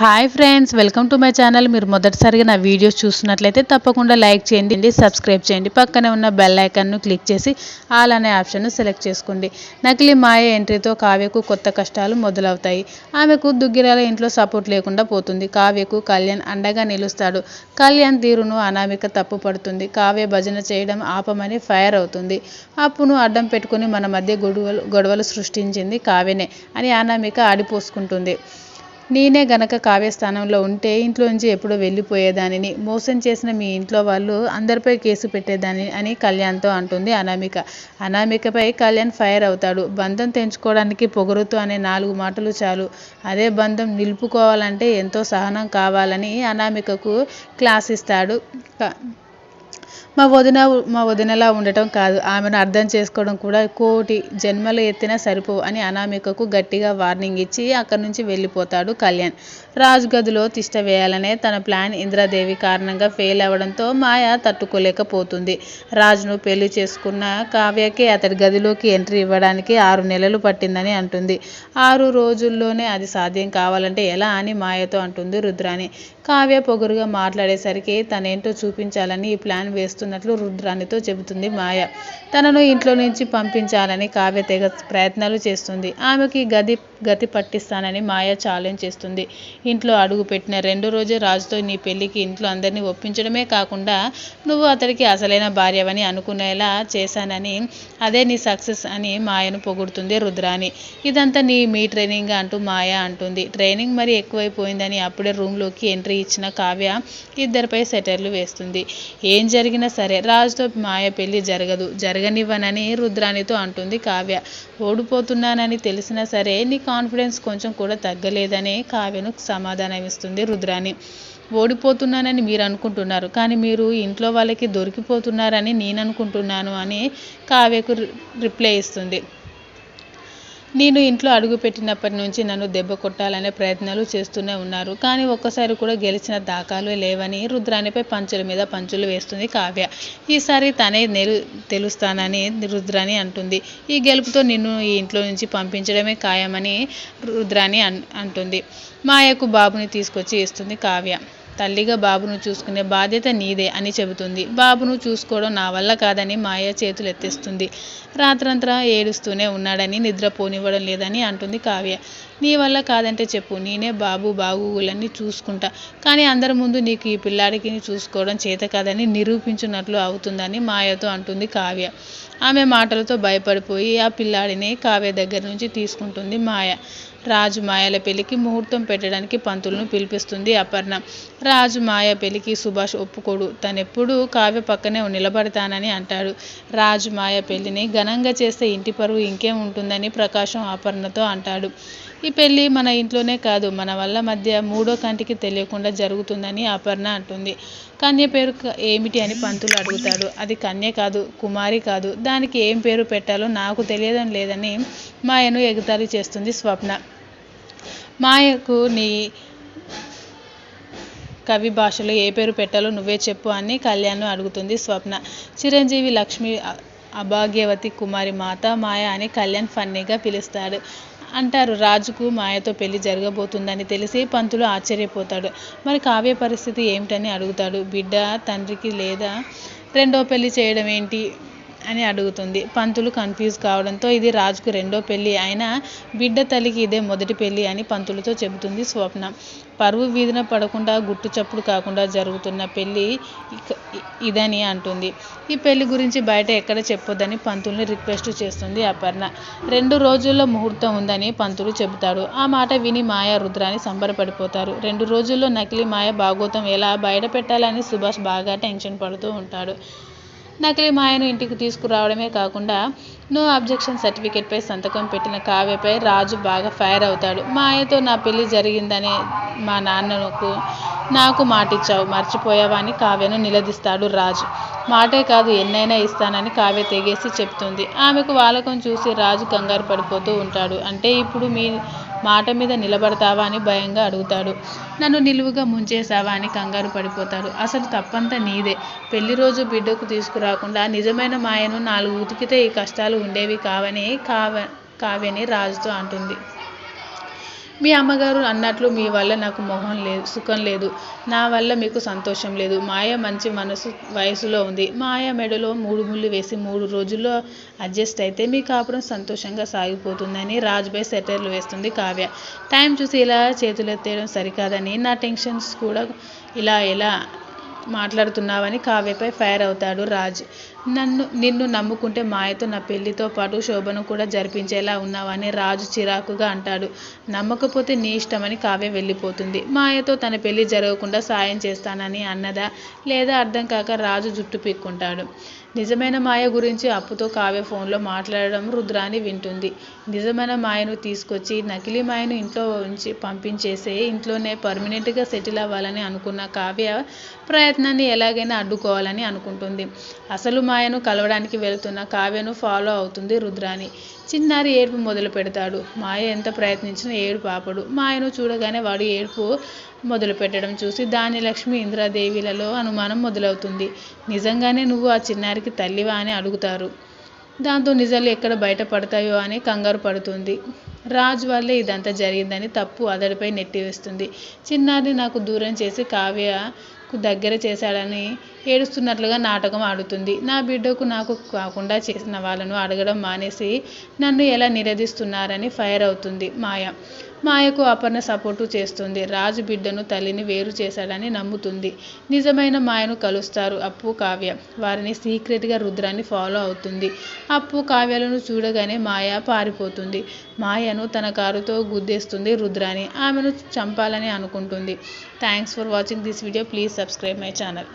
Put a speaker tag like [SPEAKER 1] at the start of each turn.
[SPEAKER 1] Hi friends welcome to my channel మీరు మొదటిసారిగా నా వీడియోస్ చూస్తున్నట్లయితే తప్పకుండా లైక్ చేయండి సబ్స్క్రైబ్ చేయండి. పక్కనే ఉన్న బెల్ ఐకాన్ను క్లిక్ చేసి ఆల్ అనే ఆప్షన్ను సెలెక్ట్ చేసుకోండి. నకిలీ మాయ ఎంట్రీతో కావ్యకు కొత్త కష్టాలు మొదలవుతాయి. ఆమెకు దుగ్గిరాల ఇంట్లో సపోర్ట్ లేకుండా పోతుంది. కావ్యకు కళ్యాణ్ అండగా నిలుస్తాడు. కళ్యాణ్ తీరును అనామిక తప్పు పడుతుంది. కావ్య భజన చేయడం ఆపమని ఫైర్ అవుతుంది. అప్పును అడ్డం పెట్టుకుని మన మధ్య గొడవలు గొడవలు సృష్టించింది కావ్యనే అని అనామిక ఆడిపోసుకుంటుంది. నేనే గనక కావ్య స్థానంలో ఉంటే ఇంట్లోంచి ఎప్పుడో వెళ్ళిపోయేదానిని. మోసం చేసిన మీ ఇంట్లో వాళ్ళు అందరిపై కేసు పెట్టేదాని అని కళ్యాణ్తో అంటుంది అనామిక. అనామికపై కళ్యాణ్ ఫైర్ అవుతాడు. బంధం తెంచుకోవడానికి పొగరుతో అనే నాలుగు మాటలు చాలు. అదే బంధం నిలుపుకోవాలంటే ఎంతో సహనం కావాలని అనామికకు క్లాస్ ఇస్తాడు మా వదిన మా వదినలా ఉండటం కాదు. ఆమెను అర్థం చేసుకోవడం కూడా కోటి జన్మలు ఎత్తినా సరిపోవు అని అనామికకు గట్టిగా వార్నింగ్ ఇచ్చి అక్కడి నుంచి వెళ్ళిపోతాడు కళ్యాణ్. రాజు గదిలో తిష్ట వేయాలనే తన ప్లాన్ ఇంద్రాదేవి కారణంగా ఫెయిల్ అవ్వడంతో మాయ తట్టుకోలేకపోతుంది. రాజును పెళ్ళి చేసుకున్న కావ్యకి అతడి గదిలోకి ఎంట్రీ ఇవ్వడానికి ఆరు నెలలు పట్టిందని అంటుంది. ఆరు రోజుల్లోనే అది సాధ్యం కావాలంటే ఎలా అని మాయతో అంటుంది రుద్రాని కావ్య పొగరుగా మాట్లాడేసరికి తనేంటో చూపించాలని ఈ ప్లాన్ వేస్తున్నట్లు రుద్రానితో చెబుతుంది మాయ. తనను ఇంట్లో నుంచి పంపించాలని కావ్య తెగ ప్రయత్నాలు చేస్తుంది. ఆమెకి గది గతి పట్టిస్తానని మాయ ఛాలెంజ్ చేస్తుంది. ఇంట్లో అడుగు పెట్టిన రెండు రోజే రాజుతో నీ పెళ్ళికి ఇంట్లో అందరినీ ఒప్పించడమే కాకుండా నువ్వు అతడికి అసలైన భార్యవని అనుకునేలా చేశానని అదే నీ సక్సెస్ అని మాయను పొగుడుతుంది రుద్రాని. ఇదంతా నీ మీ ట్రైనింగ్ అంటూ మాయ అంటుంది. ట్రైనింగ్ మరి ఎక్కువైపోయిందని అప్పుడే రూమ్లోకి ఎంట్రీ ఇచ్చిన కావ్య ఇద్దరిపై సెటర్లు వేస్తుంది. ఏం జరిగినా సరే రాజుతో మాయ పెళ్ళి జరగదు. జరగనివ్వనని రుద్రానితో అంటుంది కావ్య. ఓడిపోతున్నానని తెలిసినా సరే నీ కాన్ఫిడెన్స్ కొంచెం కూడా తగ్గలేదని కావ్యను సమాధానమిస్తుంది రుద్రాని. ఓడిపోతున్నానని మీరు అనుకుంటున్నారు కానీ మీరు ఇంట్లో వాళ్ళకి దొరికిపోతున్నారని నేను అనుకుంటున్నాను అని కావ్యకు రిప్లై ఇస్తుంది. నేను ఇంట్లో అడుగుపెట్టినప్పటి నుంచి నన్ను దెబ్బ కొట్టాలనే ప్రయత్నాలు చేస్తూనే ఉన్నారు. కానీ ఒక్కసారి కూడా గెలిచిన దాఖలు లేవని రుద్రానిపై పంచుల మీద పంచులు వేస్తుంది కావ్య. ఈసారి తనే నెలు తెలుస్తానని రుద్రాని అంటుంది. ఈ గెలుపుతో నిన్ను ఈ ఇంట్లో నుంచి పంపించడమే ఖాయమని రుద్రాని అంటుంది. మాయకు బాబుని తీసుకొచ్చి ఇస్తుంది కావ్య. తల్లిగా బాబును చూసుకునే బాధ్యత నీదే అని చెబుతుంది. బాబును చూసుకోవడం నా వల్ల కాదని మాయ చేతులు ఎత్తేస్తుంది. రాత్రంతా ఏడుస్తూనే ఉన్నాడని నిద్ర పోనివ్వడం లేదని అంటుంది కావ్య. నీ వల్ల కాదంటే చెప్పు. నేనే బాబు బాగులన్నీ చూసుకుంటా. కానీ అందరి ముందు నీకు ఈ పిల్లాడికి చూసుకోవడం చేత కాదని నిరూపించినట్లు అవుతుందని మాయతో అంటుంది కావ్య. ఆమె మాటలతో భయపడిపోయి ఆ పిల్లాడిని కావ్య దగ్గర నుంచి తీసుకుంటుంది మాయ. రాజు మాయల పెళ్ళికి ముహూర్తం పెట్టడానికి పంతులను పిలిపిస్తుంది అపర్ణ. రాజు మాయ పెళ్ళికి సుభాష్ ఒప్పుకోడు. తనెప్పుడు కావ్య పక్కనే నిలబడతానని అంటాడు. రాజు మాయ పెళ్ళిని ఘనంగా చేస్తే ఇంటి పరువు ఇంకేం ఉంటుందని ప్రకాశం అపర్ణతో అంటాడు. ఈ పెళ్ళి మన ఇంట్లోనే కాదు మన వల్ల మధ్య మూడో కంటికి తెలియకుండా జరుగుతుందని అపర్ణ అంటుంది. కన్య పేరు ఏమిటి అని పంతులు అడుగుతాడు. అది కన్య కాదు కుమారి కాదు. దానికి ఏం పేరు పెట్టాలో నాకు తెలియడం లేదని మాయను ఎగతాళి చేస్తుంది స్వప్న. మాయకు నీ కవి భాషలో ఏ పేరు పెట్టాలో నువ్వే చెప్పు అని కళ్యాణ్ అడుగుతుంది స్వప్న. చిరంజీవి లక్ష్మి అభాగ్యవతి కుమారి మాత మాయ అని కళ్యాణ్ ఫన్నీగా పిలుస్తాడు. అంటారు. రాజుకు మాయతో పెళ్ళి జరగబోతుందని తెలిసి పంతులు ఆశ్చర్యపోతాడు. మరి కావ్య పరిస్థితి ఏమిటని అడుగుతాడు. బిడ్డ తండ్రికి లేదా రెండో పెళ్ళి చేయడం ఏంటి అని అడుగుతుంది. పంతులు కన్ఫ్యూజ్ కావడంతో ఇది రాజుకు రెండో పెళ్ళి అయినా బిడ్డ తల్లికి ఇదే మొదటి పెళ్ళి అని పంతులతో చెబుతుంది స్వప్న. పరువు వీధిన పడకుండా గుట్టు చప్పుడు కాకుండా జరుగుతున్న పెళ్ళి ఇదని అంటుంది. ఈ పెళ్ళి గురించి బయట ఎక్కడ చెప్పొద్దని పంతుల్ని రిక్వెస్ట్ చేస్తుంది అపర్ణ. రెండు రోజుల్లో ముహూర్తం ఉందని పంతులు చెబుతాడు. ఆ మాట విని మాయ రుద్రాని సంబరపడిపోతారు. రెండు రోజుల్లో నకిలీ మాయ భాగోతం ఎలా బయట పెట్టాలని సుభాష్ బాగా టెన్షన్ పడుతూ ఉంటాడు. నకిలీ మాయను ఇంటికి తీసుకురావడమే కాకుండా నో అబ్జెక్షన్ సర్టిఫికేట్పై సంతకం పెట్టిన కావ్యపై రాజు బాగా ఫైర్ అవుతాడు. మాయతో నా పెళ్ళి జరిగిందనే మా నాన్నకు నాకు మాటిచ్చావు మర్చిపోయావా అని కావ్యను నిలదీస్తాడు రాజు. మాటే కాదు ఎన్నైనా ఇస్తానని కావ్య తెగేసి చెప్తుంది. ఆమెకు వాలకం చూసి రాజు కంగారు పడిపోతూ ఉంటాడు. అంటే ఇప్పుడు మీ మాట మీద నిలబడతావా అని భయంగా అడుగుతాడు. నన్ను నిలువుగా ముంచేసావా అని కంగారు పడిపోతాడు. అసలు తప్పంతా నీదే. పెళ్ళి రోజు బిడ్డకు తీసుకురాకుండా నిజమైన మాయను నాలుగు ఉతికితే ఈ కష్టాలు ఉండేవి కావని కావ కావ్యని రాజుతో అంటుంది. మీ అమ్మగారు అన్నట్లు మీ వల్ల నాకు మొహం లేదు సుఖం లేదు. నా వల్ల మీకు సంతోషం లేదు. మాయ మంచి మనసు వయసులో ఉంది. మాయ మెడలో మూడు ముళ్ళు వేసి మూడు రోజుల్లో అడ్జస్ట్ అయితే మీ కాపురం సంతోషంగా సాగిపోతుందని రాజుపై సెటర్లు వేస్తుంది కావ్య. టైం చూసి ఇలా చేతులెత్తేయడం సరికాదని నా టెన్షన్స్ కూడా ఇలా ఎలా మాట్లాడుతున్నావని కావ్యపై ఫైర్ అవుతాడు రాజ్. నన్ను నిన్ను నమ్ముకుంటే మాయతో నా పెళ్ళితో పాటు శోభను కూడా జరిపించేలా ఉన్నావని రాజు చిరాకుగా అంటాడు. నమ్మకపోతే నీ ఇష్టమని కావ్య వెళ్ళిపోతుంది. మాయతో తన పెళ్ళి జరగకుండా సాయం చేస్తానని అన్నదా లేదా అర్థం కాక రాజు జుట్టు పీక్కుంటాడు. నిజమైన మాయ గురించి అప్పుతో కావ్య ఫోన్లో మాట్లాడడం రుద్రాని వింటుంది. నిజమైన మాయను తీసుకొచ్చి నకిలీ మాయను ఇంట్లో ఉంచి పంపించేసే ఇంట్లోనే పర్మనెంట్గా సెటిల్ అవ్వాలని అనుకున్న కావ్య ప్రయత్నాన్ని ఎలాగైనా అడ్డుకోవాలని అనుకుంటుంది. అసలు మాయను కలవడానికి వెళుతున్న కావ్యను ఫాలో అవుతుంది రుద్రాని చిన్నారి ఏడుపు మొదలు పెడతాడు. మాయ ఎంత ప్రయత్నించినా ఏడు పాపడు. మాయను చూడగానే వాడు ఏడుపు మొదలు పెట్టడం చూసి దాని లక్ష్మి ఇంద్రాదేవిలలో అనుమానం మొదలవుతుంది. నిజంగానే నువ్వు ఆ చిన్నారికి తల్లివా అని అడుగుతారు. దాంతో నిజాలు ఎక్కడ బయటపడతాయో అని కంగారు పడుతుంది. రాజు వల్లే ఇదంతా జరిగిందని తప్పు అతడిపై నెట్టివేస్తుంది. చిన్నారిని నాకు దూరం చేసి కావ్యకు దగ్గర చేశాడని ఏడుస్తున్నట్లుగా నాటకం ఆడుతుంది. నా బిడ్డకు నాకు కాకుండా చేసిన వాళ్ళను అడగడం మానేసి నన్ను ఎలా నిలదీస్తున్నారని ఫైర్ అవుతుంది. మాయ. మాయకు అపర్ణ సపోర్టు చేస్తుంది. రాజు బిడ్డను తల్లిని వేరు చేశాడని నమ్ముతుంది. నిజమైన మాయను కలుస్తారు అప్పు కావ్య. వారిని సీక్రెట్గా రుద్రాన్ని ఫాలో అవుతుంది. అప్పు కావ్యాలను చూడగానే మాయ పారిపోతుంది. మాయను తన కారుతో గుద్దేస్తుంది రుద్రాని. ఆమెను చంపాలని అనుకుంటుంది. Thanks for watching this video. Please subscribe my channel.